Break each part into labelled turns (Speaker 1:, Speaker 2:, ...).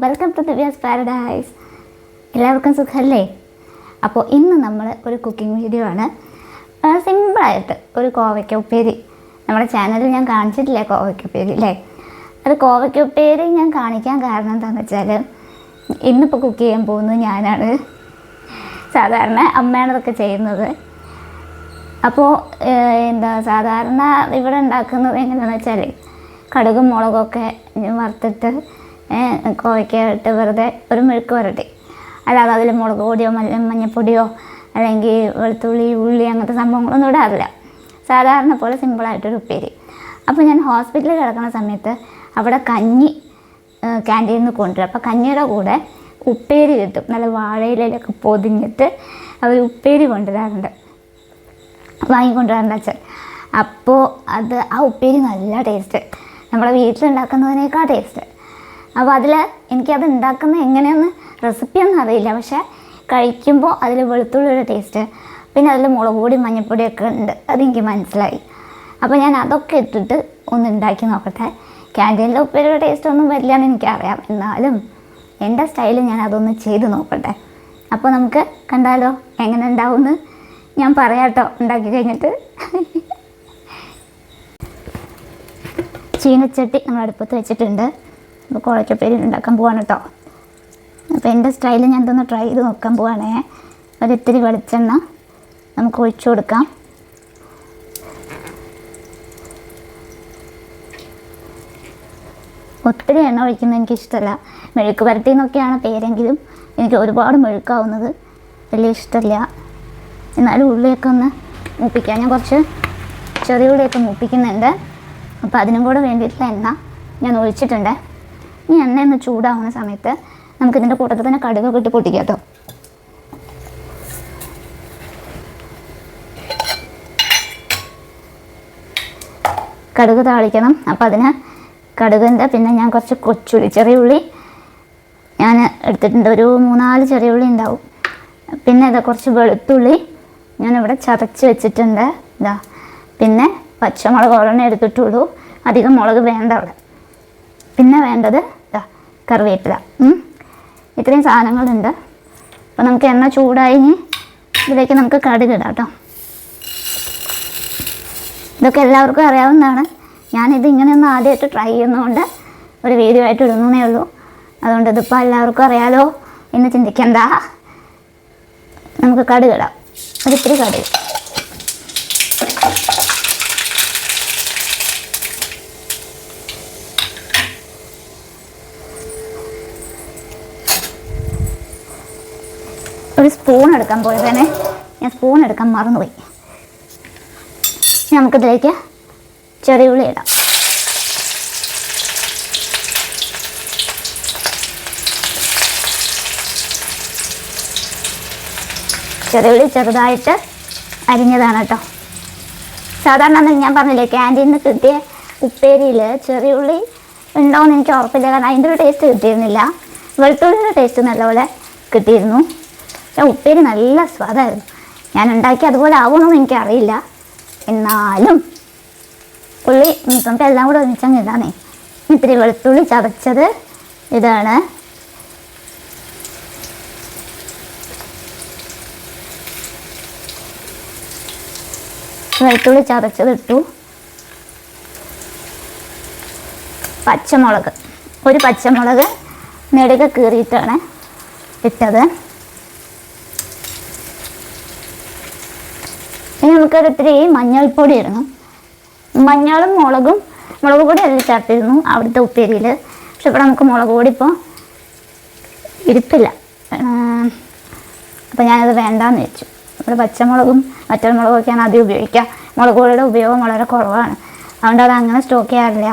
Speaker 1: Welcome to Divya's paradise എല്ലാവർക്കും സുഖമല്ലേ അപ്പോൾ ഇന്ന് നമ്മൾ ഒരു കുക്കിംഗ് വീഡിയോ ആണ്. സിമ്പിളായിട്ട് ഒരു കോവയ്ക്ക ഉപ്പേരി. നമ്മുടെ ചാനലിൽ ഞാൻ കാണിച്ചിട്ടില്ല കോവയ്ക്ക ഉപ്പേരി അല്ലേ അത് കോവയ്ക്ക ഉപ്പേരി ഞാൻ കാണിക്കാൻ കാരണം എന്താണെന്ന് വെച്ചാൽ ഇന്നിപ്പോൾ കുക്ക് ചെയ്യാൻ പോകുന്നത് ഞാനാണ്. സാധാരണ അമ്മയാണ് ഇതൊക്കെ ചെയ്യുന്നത്. അപ്പോൾ എന്താ സാധാരണ ഇവിടെ ഉണ്ടാക്കുന്നത് എങ്ങനെയാണെന്ന് വെച്ചാൽ കടുകും മുളകൊക്കെ വറുത്തിട്ട് കോവയ്ക്ക ഇട്ട് വെറുതെ ഒരു മെഴുക്ക് വരട്ടി. അല്ലാതെ അതിൽ മുളക് പൊടിയോ മല്ല മഞ്ഞപ്പൊടിയോ അല്ലെങ്കിൽ വെളുത്തുള്ളി ഉള്ളി അങ്ങനത്തെ സംഭവങ്ങളൊന്നും ഇടാറില്ല. സാധാരണ പോലെ സിമ്പിളായിട്ടൊരു ഉപ്പേരി. അപ്പോൾ ഞാൻ ഹോസ്പിറ്റലിൽ കിടക്കുന്ന സമയത്ത് അവിടെ കഞ്ഞി ക്യാന്റീനിൽ നിന്ന് കൊണ്ടുവരും. അപ്പോൾ കഞ്ഞിയുടെ കൂടെ ഉപ്പേരി കിട്ടും. നല്ല വാഴയിലൊക്കെ പൊതിഞ്ഞിട്ട് അവർ ഉപ്പേരി കൊണ്ടുവരാറുണ്ട്. വാങ്ങിക്കൊണ്ടുവരാറുണ്ട് അച്ഛൻ. അപ്പോൾ അത് ആ ഉപ്പേരി നല്ല ടേസ്റ്റ്. നമ്മുടെ വീട്ടിലുണ്ടാക്കുന്നതിനേക്കാൾ ടേസ്റ്റ്. അപ്പോൾ അതിൽ എനിക്കത് ഉണ്ടാക്കുന്നത് എങ്ങനെയെന്ന് റെസിപ്പിയൊന്നും അറിയില്ല. പക്ഷേ കഴിക്കുമ്പോൾ അതിൽ വെളുത്തുള്ളിയുടെ ടേസ്റ്റ് പിന്നെ അതിൽ മുളക് പൊടി മഞ്ഞൾപ്പൊടിയൊക്കെ ഉണ്ട്. അതെനിക്ക് മനസ്സിലായി. അപ്പോൾ ഞാൻ അതൊക്കെ ഇട്ടിട്ട് ഒന്ന് ഉണ്ടാക്കി നോക്കട്ടെ. ക്യാന്റീനിലെ ഉപ്പേരിയുടെ ടേസ്റ്റ് ഒന്നും വരില്ല എന്ന് എനിക്കറിയാം. എന്നാലും എന്റെ സ്റ്റൈലിൽ ഞാൻ അതൊന്ന് ചെയ്ത് നോക്കട്ടെ. അപ്പോൾ നമുക്ക് കണ്ടാലോ എങ്ങനെ ഉണ്ടാവുമെന്ന് ഞാൻ പറയാട്ടോ. ഉണ്ടാക്കി കഴിഞ്ഞിട്ട്. ചീനച്ചട്ടി നമ്മൾ അടുപ്പത്ത് വെച്ചിട്ടുണ്ട്. കുഴച്ചപ്പേരി ഉണ്ടാക്കാൻ പോവാണ് കേട്ടോ അപ്പോൾ എന്റെ സ്റ്റൈലിൽ ഞാൻ ഇതൊന്ന് ട്രൈ ചെയ്ത് നോക്കാൻ പോവാണേ. ഒരിത്തിരി വെളിച്ചെണ്ണ നമുക്ക് ഒഴിച്ചു കൊടുക്കാം. ഒത്തിരി എണ്ണ ഒഴിക്കുന്നത് എനിക്കിഷ്ടമല്ല മെഴുക്ക് പുരട്ടി എന്നൊക്കെയാണ് പേരെങ്കിലും എനിക്ക് ഒരുപാട് മെഴുക്കാവുന്നത് വലിയ ഇഷ്ടമില്ല എന്നാലും ഉള്ളിയൊക്കെ ഒന്ന് മൂപ്പിക്കാം. ഞാൻ കുറച്ച് ചെറിയ ഉള്ളിയൊക്കെ മൂപ്പിക്കുന്നുണ്ട്. അപ്പോൾ അതിനും കൂടെ വേണ്ടിയിട്ടുള്ള എണ്ണ ഞാൻ ഒഴിച്ചിട്ടുണ്ട്. ഈ എണ്ണ ഒന്ന് ചൂടാവുന്ന സമയത്ത് നമുക്ക് ഇതിന്റെ കൂട്ടത്തിൽ തന്നെ കടുകൊക്കെ ഇട്ട് പൊട്ടിക്കാം കേട്ടോ കടുക് താളിക്കണം. അപ്പോൾ അതിന് കടുകിന്റെ പിന്നെ ഞാൻ കുറച്ച് കൊച്ചുള്ളി ചെറിയ ഉള്ളി ഞാൻ എടുത്തിട്ടുണ്ട്. ഒരു മൂന്നാൽ ചെറിയ ഉള്ളി ഉണ്ടാവും. പിന്നെ ഇതാ കുറച്ച് വെളുത്തുള്ളി ഞാനിവിടെ ചതച്ച് വെച്ചിട്ടുണ്ട്. ഇതാ പിന്നെ പച്ചമുളക് ഒരെണ്ണം എടുത്തിട്ടുള്ളൂ. അധികം മുളക് വേണ്ട അവിടെ. പിന്നെ വേണ്ടത് കറിവേപ്പില. ഇത്രയും സാധനങ്ങളുണ്ട്. അപ്പോൾ നമുക്ക് എണ്ണ ചൂടായി ഇനി ഇതിലേക്ക് നമുക്ക് കടുക് ഇടാം കേട്ടോ. ഇതൊക്കെ എല്ലാവർക്കും അറിയാവുന്നതാണ്. ഞാനിത് ഇങ്ങനെയൊന്നും ആദ്യമായിട്ട് ട്രൈ ചെയ്യുന്നതുകൊണ്ട് ഒരു വീഡിയോ ആയിട്ട് ഇടുന്നേ ഉള്ളൂ. അതുകൊണ്ട് ഇതിപ്പോൾ എല്ലാവർക്കും അറിയാലോ എന്ന് ചിന്തിക്കണ്ട. നമുക്ക് കടുക് ഇടാം. ഒരിത്തിരി കടുക് ഒരു സ്പൂൺ എടുക്കാൻ പോയതേനെ. ഞാൻ സ്പൂൺ എടുക്കാൻ മറന്നുപോയി. നമുക്കിതിലേക്ക് ചെറിയ ഉള്ളി ഇടാം. ചെറിയ ഉള്ളി ചെറുതായിട്ട് അരിഞ്ഞതാണ് കേട്ടോ. സാധാരണ ഞാൻ പറഞ്ഞില്ലേ ക്യാന്റീനിൽ കിട്ടിയ ഉപ്പേരിയിൽ ചെറിയ ഉള്ളി ഉണ്ടോയെന്ന് എനിക്ക് ഉറപ്പില്ല. കാരണം അതിന്റെ ഒരു ടേസ്റ്റ് കിട്ടിയിരുന്നില്ല. വെളുത്തുള്ളിയുടെ ടേസ്റ്റ് നല്ലപോലെ കിട്ടിയിരുന്നു. പക്ഷേ ഉപ്പേരി നല്ല സ്വാദായിരുന്നു. ഞാൻ ഉണ്ടാക്കി അതുപോലെ ആവുമെന്നൊന്നും എനിക്കറിയില്ല. എന്നാലും ഉള്ളി നമുക്ക് എല്ലാം കൂടെ ഒരുമിച്ചങ്ങ് ഇതാണേ. ഇത്തിരി വെളുത്തുള്ളി ചതച്ചത് ഇതാണ്. വെളുത്തുള്ളി ചതച്ചത് ഇട്ടു. പച്ചമുളക്. ഒരു പച്ചമുളക് നെടുക കീറിയിട്ടാണ് ഇട്ടത്. ഇനി നമുക്കൊരു ഇത്തിരി മഞ്ഞൾപ്പൊടി ഇടണം. മഞ്ഞളും മുളകും മുളക് പൊടി അതിൽ ചേർത്തിരുന്നു അവിടുത്തെ ഉപ്പേരിയിൽ. പക്ഷെ ഇവിടെ നമുക്ക് മുളക് പൊടി ഇപ്പോൾ ഇരിപ്പില്ല. അപ്പോൾ ഞാനത് വേണ്ടാന്ന് വെച്ചു ഇവിടെ പച്ചമുളകും മറ്റൊരു വറ്റൽമുളകൊക്കെയാണ് ആദ്യം ഉപയോഗിക്കുക. മുളക് പൊടിയുടെ ഉപയോഗം വളരെ കുറവാണ്. അതുകൊണ്ട് അത് അങ്ങനെ സ്റ്റോക്ക് ചെയ്യാറില്ല.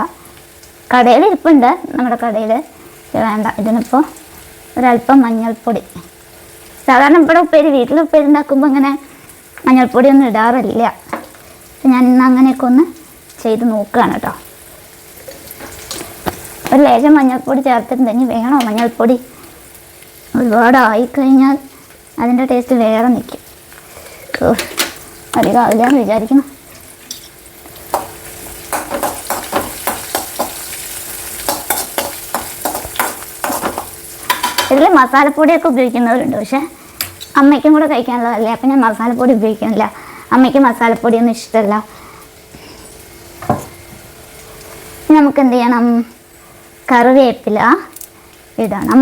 Speaker 1: കടയിൽ ഇരിപ്പുണ്ട് നമ്മുടെ കടയിൽ. വേണ്ട ഇതിനിപ്പോൾ ഒരല്പം മഞ്ഞൾപ്പൊടി. സാധാരണ ഇവിടെ ഉപ്പേരി വീട്ടിൽ ഉപ്പേരി ഉണ്ടാക്കുമ്പോൾ ഇങ്ങനെ മഞ്ഞൾപ്പൊടി ഒന്നും ഇടാറില്ല ഞാൻ ഇന്ന് അങ്ങനെയൊക്കെ ഒന്ന് ചെയ്ത് നോക്കുകയാണ് കേട്ടോ. ഒരു ലേശം മഞ്ഞൾപ്പൊടി ചേർത്തിട്ട് തന്നെ വേണോ മഞ്ഞൾപ്പൊടി? ഒരുപാടായി കഴിഞ്ഞാൽ അതിന്റെ ടേസ്റ്റ് വേറെ നിൽക്കും. അധികം ആവില്ല എന്ന് വിചാരിക്കുന്നു. ഇതിൽ മസാലപ്പൊടിയൊക്കെ ഉപയോഗിക്കുന്നവരുണ്ട് പക്ഷെ അമ്മയ്ക്കും കൂടെ കഴിക്കാനുള്ളതല്ലേ? അപ്പം ഞാൻ മസാലപ്പൊടി ഉപയോഗിക്കുന്നില്ല. അമ്മയ്ക്ക് മസാലപ്പൊടിയൊന്നും ഇഷ്ടമല്ല. നമുക്ക് എന്ത് ചെയ്യണം കറിവേപ്പില ഇടണം.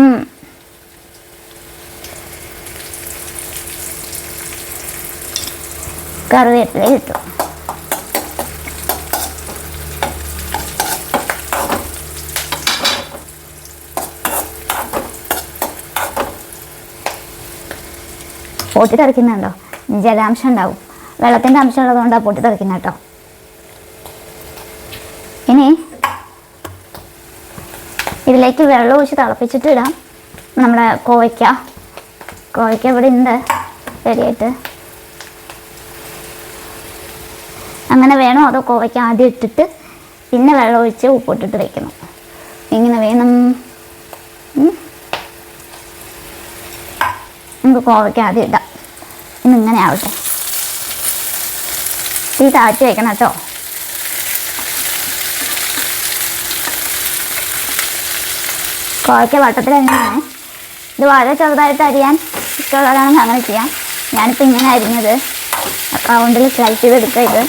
Speaker 1: കറിവേപ്പില ഇട്ടു. പൊട്ടി തെറിക്കുന്നുണ്ടോ ജലാംശം ഉണ്ടാവും വെള്ളത്തിന്റെ അംശം ഉള്ളതുകൊണ്ടാണ് പൊട്ടി തെറിക്കുന്നത് കേട്ടോ. ഇനി ഇതിലേക്ക് വെള്ളം ഒഴിച്ച് തിളപ്പിച്ചിട്ട് ഇടാം. നമ്മുടെ കോവയ്ക്ക. കോവയ്ക്ക ഇവിടെ ഉണ്ട്. ശരിയായിട്ട് അങ്ങനെ വേണോ അതോ കോവയ്ക്ക ആദ്യം ഇട്ടിട്ട് പിന്നെ വെള്ളം ഒഴിച്ച് ഉപ്പിട്ടിട്ട് വയ്ക്കണം ഇങ്ങനെ വേണം. നമുക്ക് കോവയ്ക്ക ആദ്യം ഇടാം. ഇന്ന് ഇങ്ങനെ ആവട്ടെ. തീ താഴ്ത്തി വയ്ക്കണം കേട്ടോ. കോവയ്ക്ക വട്ടത്തിൽ തന്നെയാണ് ഇത് വളരെ ചെറുതായിട്ട് അരിയാൻ ഇഷ്ടമുള്ളതാണ് അങ്ങനെ ചെയ്യാം. ഞാനിപ്പോൾ ഇങ്ങനെ അരിഞ്ഞത്. റൗണ്ടിൽ സ്ലൈസ് ചെയ്തെടുക്കുക ഇത്.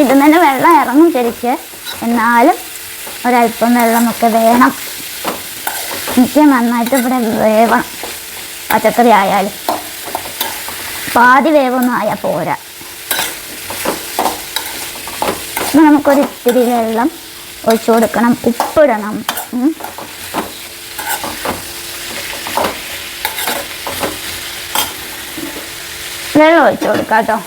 Speaker 1: ഇതിൽ തന്നെ വെള്ളം ഇറങ്ങും ശരിക്ക്. എന്നാലും ഒരല്പം വെള്ളമൊക്കെ വേണം. എനിക്ക് നന്നായിട്ട് ഇവിടെ വേവണം. പച്ചക്കറി ആയാലും. പാതി വേവൊന്നും ആയാൽ പോരാ. അപ്പം നമുക്കൊരു ഇത്തിരി വെള്ളം ഒഴിച്ചു കൊടുക്കണം. ഉപ്പിടണം. വെള്ളം ഒഴിച്ചു കൊടുക്കാം കേട്ടോ.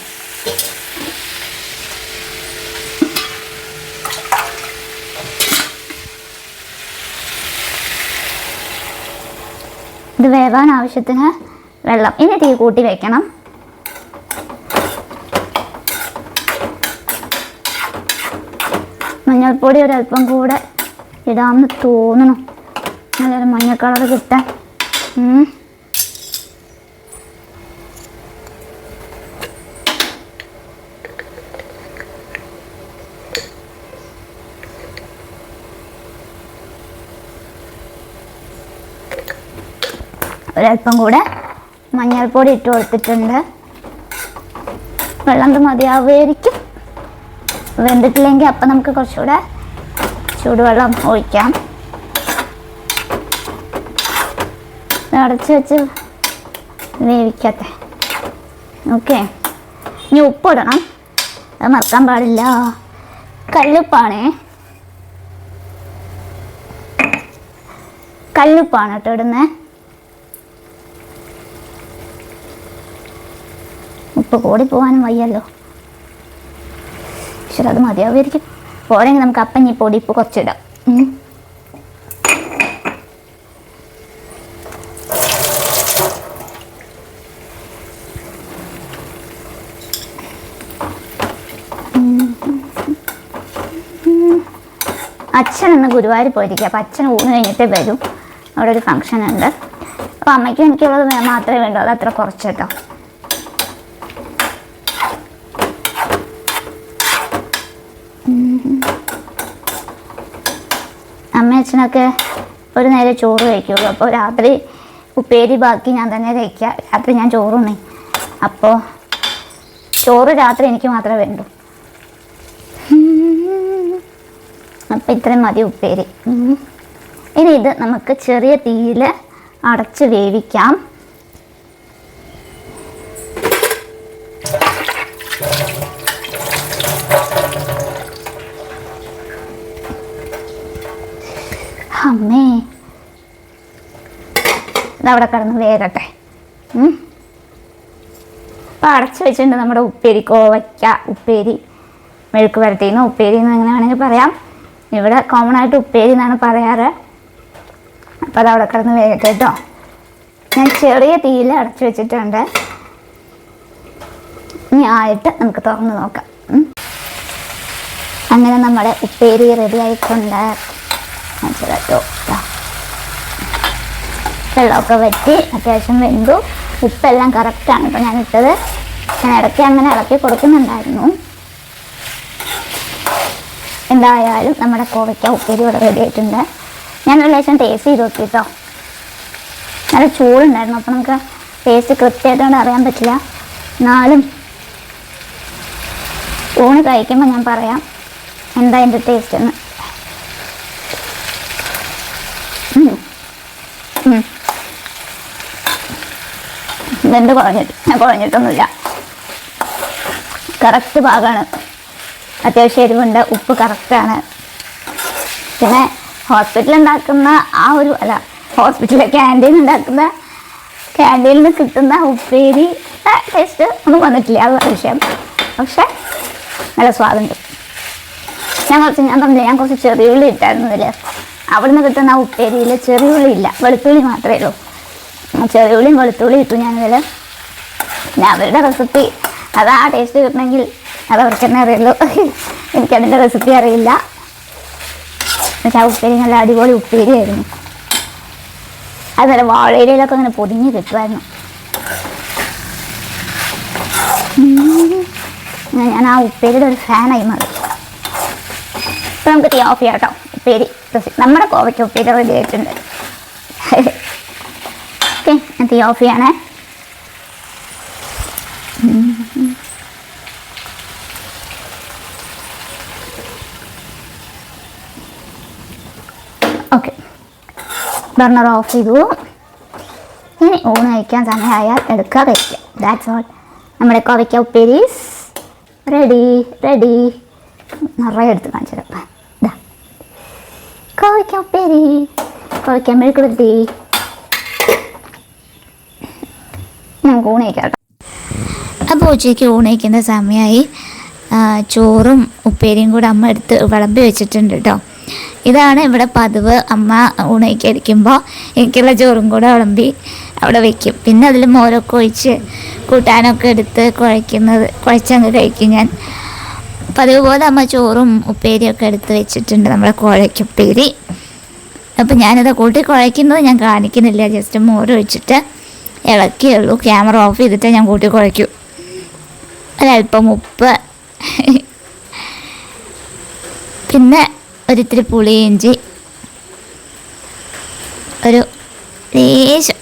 Speaker 1: ഇത് വേവാൻ ആവശ്യത്തിന് വെള്ളം. ഇനി തീ കൂട്ടി വെക്കണം. മഞ്ഞൾപ്പൊടി ഒരല്പം കൂടെ ഇടാമെന്ന് തോന്നണം നല്ലൊരു മഞ്ഞ കളർ കിട്ടാൻ. ഒരല്പം കൂടെ മഞ്ഞൾപ്പൊടി ഇട്ട് കൊടുത്തിട്ടുണ്ട്. വെള്ളം മതിയാവുമായിരിക്കും വെന്തിട്ടില്ലെങ്കിൽ അപ്പം നമുക്ക് കുറച്ചുകൂടെ ചൂടുവെള്ളം ഒഴിക്കാം. അടച്ച് വെച്ച് വേവിക്കട്ടെ. ഓക്കെ. ഇനി ഉപ്പിടണം. അത് മറക്കാൻ പാടില്ല. കല്ലുപ്പാണ്. കല്ലുപ്പാണ് കേട്ടോ ഇടുന്നത് ഉപ്പ് ഓടിപ്പോവാനും വയ്യല്ലോ. പക്ഷെ അത് മതിയാവുമായിരിക്കും. പോരെങ്കിൽ നമുക്ക് അപ്പം ഈ പൊടി ഇപ്പോൾ കുറച്ചിടാം. അച്ഛൻ ഇന്ന് ഗുരുവായൂർ പോയിരിക്കുക അപ്പം അച്ഛൻ ഊണ് കഴിഞ്ഞിട്ട് വരും. അവിടെ ഒരു ഫംഗ്ഷൻ ഉണ്ട് അപ്പം അമ്മയ്ക്കും എനിക്കുള്ളത് മാത്രമേ വേണ്ടൂ അത് അത്ര കുറച്ച് കേട്ടോ അമ്മ അച്ഛനൊക്കെ ഒരു നേരം ചോറ് കഴിക്കുള്ളൂ. അപ്പോൾ രാത്രി ഉപ്പേരി ബാക്കി ഞാൻ തന്നെ കഴിക്കുക. രാത്രി ഞാൻ ചോറുണ്ണി. അപ്പോൾ ചോറ് രാത്രി എനിക്ക് മാത്രമേ വേണ്ടൂ. അപ്പം ഇത്രയും മതി ഉപ്പേരി. ഇനി ഇത് നമുക്ക് ചെറിയ തീയിൽ അടച്ച് വേവിക്കാം. അമ്മേ. ഇതവിടെ കിടന്ന് വേകട്ടെ ഉം. അപ്പം അടച്ച് വെച്ചിട്ടുണ്ട് നമ്മുടെ ഉപ്പേരി കോവയ്ക്ക ഉപ്പേരി. മെഴുക്ക് വരട്ടിന്ന് ഉപ്പേരി എന്ന് എങ്ങനെ വേണമെങ്കിൽ പറയാം. ഇവിടെ കോമൺ ആയിട്ട് ഉപ്പേരി എന്നാണ് പറയാറ്. അപ്പം അതവിടെ കിടന്ന് വേരട്ടെ കേട്ടോ. ഞാൻ ചെറിയ തീയിൽ അടച്ചു വെച്ചിട്ടുണ്ട്. ഇനി ആയിട്ട് നമുക്ക് തുറന്ന് നോക്കാം. അങ്ങനെ നമ്മുടെ ഉപ്പേരി റെഡി ആയിട്ടുണ്ട് കേട്ടോ വെള്ളമൊക്കെ വറ്റി അത്യാവശ്യം വെന്തു ഉപ്പെല്ലാം കറക്റ്റാണ് ഇപ്പം ഞാൻ ഇട്ടത് ഞാൻ ഇടയ്ക്ക് അങ്ങനെ ഇളക്കി കൊടുക്കുന്നുണ്ടായിരുന്നു എന്തായാലും നമ്മുടെ കോവയ്ക്ക ഉപ്പേരി ഇവിടെ റെഡി ആയിട്ടുണ്ട് ഞാനൊരു ലേശം ടേസ്റ്റ് ചെയ്ത് നോക്കി കേട്ടോ നല്ല ചൂടുണ്ടായിരുന്നു അപ്പോൾ നമുക്ക് ടേസ്റ്റ് കൃത്യമായിട്ടുകൊണ്ട് അറിയാൻ പറ്റില്ല എന്നാലും ഊണ് കഴിക്കുമ്പോൾ ഞാൻ പറയാം എന്താ എന്റെ ടേസ്റ്റ് എന്ന് വെന്ത് കുറഞ്ഞിട്ട്. ഞാൻ കുഴഞ്ഞിട്ടൊന്നുമില്ല കറക്റ്റ് ഭാഗമാണ് അത്യാവശ്യം എരിവുണ്ട്. ഉപ്പ് കറക്റ്റാണ് പിന്നെ ഹോസ്പിറ്റലിൽ ഉണ്ടാക്കുന്ന ആ ഒരു അല്ല ഹോസ്പിറ്റലിലെ ക്യാന്റീൻ ഉണ്ടാക്കുന്ന ക്യാന്റീനിൽ നിന്ന് കിട്ടുന്ന ഉപ്പേരി ടേസ്റ്റ് ഒന്നും വന്നിട്ടില്ല. അത് വിഷയം. പക്ഷേ നല്ല സ്വാദുണ്ട്. ഞാൻ കുറച്ച് ഞാൻ പറഞ്ഞില്ല ഞാൻ കുറച്ച് ചെറിയുള്ളി ഇട്ടായിരുന്നു അവിടെ അവിടുന്ന് കിട്ടുന്ന ഉപ്പേരിയിൽ ചെറിയുള്ളി ഇല്ല. വെളുത്തുള്ളി മാത്രമേ ഉള്ളൂ ആ ചെറിയുള്ളിയും വെളുത്തുള്ളി ഇട്ടു ഞാനിതിൽ പിന്നെ അവരുടെ റെസിപ്പി അത് ആ ടേസ്റ്റ് കിട്ടണമെങ്കിൽ അത് അവർക്ക് തന്നെ അറിയുള്ളൂ. എനിക്കതിന്റെ റെസിപ്പി അറിയില്ല. പക്ഷെ ആ ഉപ്പേരി നല്ല അടിപൊളി ഉപ്പേരിയായിരുന്നു അത് നല്ല വാഴയിലൊക്കെ അങ്ങനെ പൊതിഞ്ഞ് കിട്ടുമായിരുന്നു. ഞാൻ ആ ഉപ്പേരിയുടെ ഒരു ഫാനായി മാറി. ഇപ്പം നമുക്ക് തീ ഓഫ് ചെയ്യാം കേട്ടോ. ഉപ്പേരി. നമ്മുടെ കോവയ്ക്ക് ഉപ്പേരി റെഡി ആയിട്ടുണ്ട്. തീ ഓഫ് ചെയ്യണേ ഓക്കെ ബർണർ ഓഫ് ചെയ്തു ഇനി ഊണ് കഴിക്കാൻ സമയമായാൽ എടുക്കുക കഴിക്കുക ദാറ്റ്സ് ഓൾ നമ്മുടെ കോവയ്ക്ക ഉപ്പേരീസ് റെഡി റെഡി നിറയെ എടുത്ത് കാണിച്ചു തരാം. കോവയ്ക്ക ഉപ്പേരി കോവയ്ക്ക മെഴുക്കുരുത്തി നമുക്ക് ഊണയിക്കാം അപ്പോൾ ഉച്ചയ്ക്ക് ഊണയിക്കുന്ന സമയമായി. ചോറും ഉപ്പേരിയും കൂടെ അമ്മ എടുത്ത് വിളമ്പി വെച്ചിട്ടുണ്ട് കേട്ടോ. ഇതാണ് ഇവിടെ പതിവ് അമ്മ ഊണ് അടിക്കുമ്പോൾ എനിക്കുള്ള ചോറും കൂടെ വിളമ്പി അവിടെ വെക്കും. പിന്നെ അതിൽ മോരൊക്കെ ഒഴിച്ച് കൂട്ടാനൊക്കെ എടുത്ത് കുഴയ്ക്കുന്നത് കുഴച്ചങ്ങ് കഴിക്കും ഞാൻ. പതിവ് പോലെ അമ്മ ചോറും ഉപ്പേരിയൊക്കെ എടുത്ത് വെച്ചിട്ടുണ്ട് നമ്മുടെ കുഴയ്ക്കുപ്പേരി അപ്പം ഞാനിത് കൂട്ടി കുഴയ്ക്കുന്നത് ഞാൻ കാണിക്കുന്നില്ല ജസ്റ്റ് മോര് ഒഴിച്ചിട്ട് ഇളക്കിയേ ഉള്ളൂ ക്യാമറ ഓഫ് ചെയ്തിട്ട് ഞാൻ കൂട്ടി കുഴയ്ക്കൂ ഒരല്പം ഉപ്പ്. പിന്നെ ഒരിത്തിരി പുളിയിഞ്ചി ഒരു ലേശം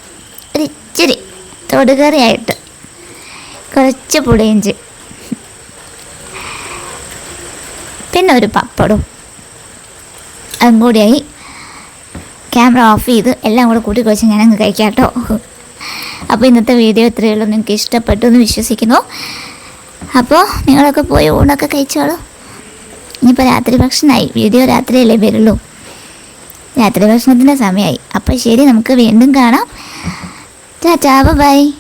Speaker 1: ഒരിച്ചിരി തൊടുകറിയായിട്ട് കുറച്ച് പുളിയിഞ്ചി പിന്നെ ഒരു പപ്പടും അതും കൂടിയായി. ക്യാമറ ഓഫ് ചെയ്ത് എല്ലാം കൂടെ കൂട്ടി കുഴച്ച് ഞാനങ്ങ് കഴിക്കാം കേട്ടോ. അപ്പോൾ ഇന്നത്തെ വീഡിയോ ഇത്രയേ ഉള്ളൂ. നിങ്ങൾക്ക് ഇഷ്ടപ്പെട്ടു എന്ന് വിശ്വസിക്കുന്നു. അപ്പോൾ നിങ്ങളൊക്കെ പോയി ഊണൊക്കെ കഴിച്ചോളൂ. ഇനിയിപ്പോൾ രാത്രി ഭക്ഷണമായി. വീഡിയോ രാത്രിയല്ലേ വരുള്ളൂ. രാത്രി ഭക്ഷണത്തിന്റെ സമയമായി. അപ്പോൾ ശരി നമുക്ക് വീണ്ടും കാണാം. Tata bye